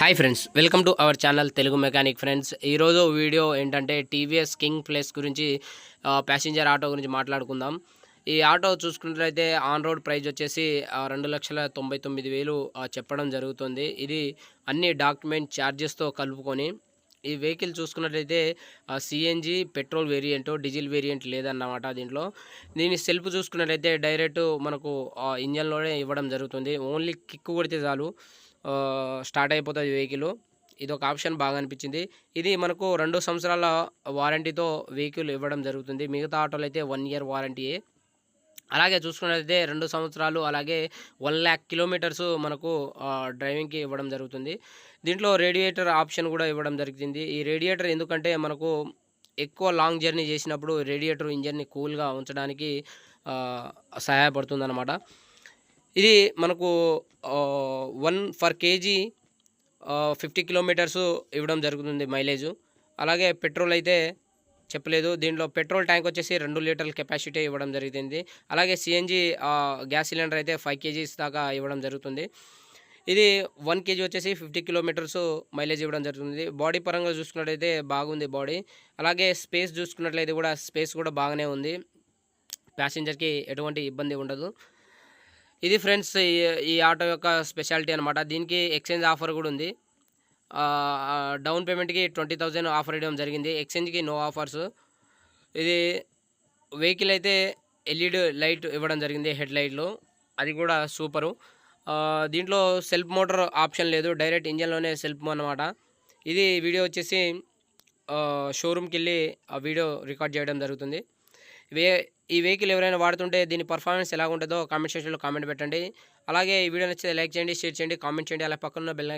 Hi friends welcome to our channel Telugu mechanic friends ఈరోజు video ఏంటంటే TVS king plus గురించి passenger auto గురించి మాట్లాడుకుందాం. ఈ ఆటో చూసుకున్నట్లయితే ఆన్ రోడ్ ప్రైజ్ వచ్చేసి రెండు లక్షల తొంభై తొమ్మిది వేలు చెప్పడం జరుగుతుంది. ఇది అన్ని డాక్యుమెంట్ ఛార్జెస్తో కలుపుకొని ఈ వెహికల్ చూసుకున్నట్లయితే CNG petrol variant diesel variant లేదన్నమాట దీంట్లో. దీని సెల్ఫ్ చూసుకున్నట్లయితే డైరెక్ట్ మనకు ఇంజన్లోనే ఇవ్వడం జరుగుతుంది. ఓన్లీ కిక్ కొడితే చాలు స్టార్ట్ అయిపోతుంది వెహికల్. ఇది ఒక ఆప్షన్ బాగా అనిపించింది. ఇది మనకు రెండు సంవత్సరాల వారంటీతో వెహికల్ ఇవ్వడం జరుగుతుంది. మిగతా ఆటోలు అయితే వన్ ఇయర్ వారంటీయే. అలాగే చూసుకున్నట్లయితే రెండు సంవత్సరాలు అలాగే వన్ ల్యాక్ కిలోమీటర్స్ మనకు డ్రైవింగ్కి ఇవ్వడం జరుగుతుంది. దీంట్లో రేడియేటర్ ఆప్షన్ కూడా ఇవ్వడం జరిగింది. ఈ రేడియేటర్ ఎందుకంటే మనకు ఎక్కువ లాంగ్ జర్నీ చేసినప్పుడు రేడియేటర్ ఇంజన్ని కూల్గా ఉంచడానికి సహాయపడుతుందన్నమాట. సహాయపడుతుంది ఇది మనకు one for KG fifty kilometres ఇవ్వడం జరుగుతుంది మైలేజ్. అలాగే పెట్రోల్ అయితే చెప్పలేదు. దీంట్లో పెట్రోల్ ట్యాంక్ వచ్చేసి రెండు లీటర్ల కెపాసిటీ ఇవ్వడం జరుగుతుంది అలాగే సిఎన్జి గ్యాస్ సిలిండర్ అయితే ఫైవ్ కేజీస్ దాకా ఇవ్వడం జరుగుతుంది. ఇది వన్ కేజీ వచ్చేసి ఫిఫ్టీ కిలోమీటర్స్ మైలేజ్ ఇవ్వడం జరుగుతుంది. బాడీ పరంగా చూసుకున్నట్లయితే బాగుంది బాడీ. అలాగే స్పేస్ చూసుకున్నట్లయితే కూడా స్పేస్ కూడా బాగానే ఉంది. ప్యాసింజర్కి ఎటువంటి ఇబ్బంది ఉండదు. ఇది ఫ్రెండ్స్ ఈ ఈ ఆటో యొక్క స్పెషాలిటీ అనమాట దీనికి ఎక్స్చేంజ్ ఆఫర్ కూడా ఉంది. డౌన్ పేమెంట్కి ట్వంటీ థౌజండ్ ఆఫర్ ఇవ్వడం జరిగింది. ఎక్స్చేంజ్కి నో ఆఫర్స్. ఇది వెహికల్ అయితే ఎల్ఈడి లైట్ ఇవ్వడం జరిగింది హెడ్ లైట్లు. అది కూడా సూపరు. దీంట్లో సెల్ఫ్ మోటార్ ఆప్షన్ లేదు. డైరెక్ట్ ఇంజన్లోనే సెల్ఫ్ అనమాట ఇది వీడియో వచ్చేసి షోరూమ్కి వెళ్ళి ఆ వీడియో రికార్డ్ చేయడం జరుగుతుంది. వే ఈ వెహికల్ ఎవరైనా వాడుతుంటే దీని పర్ఫార్మెన్స్ ఎలా ఉంటుందో కామెంట్ సెక్షన్లో కామెంట్ పెట్టండి. అలాగే ఈ వీడియో నచ్చితే లైక్ చేయండి షేర్ చేయండి కామెంట్ చేయండి. అలా పక్కన బెల్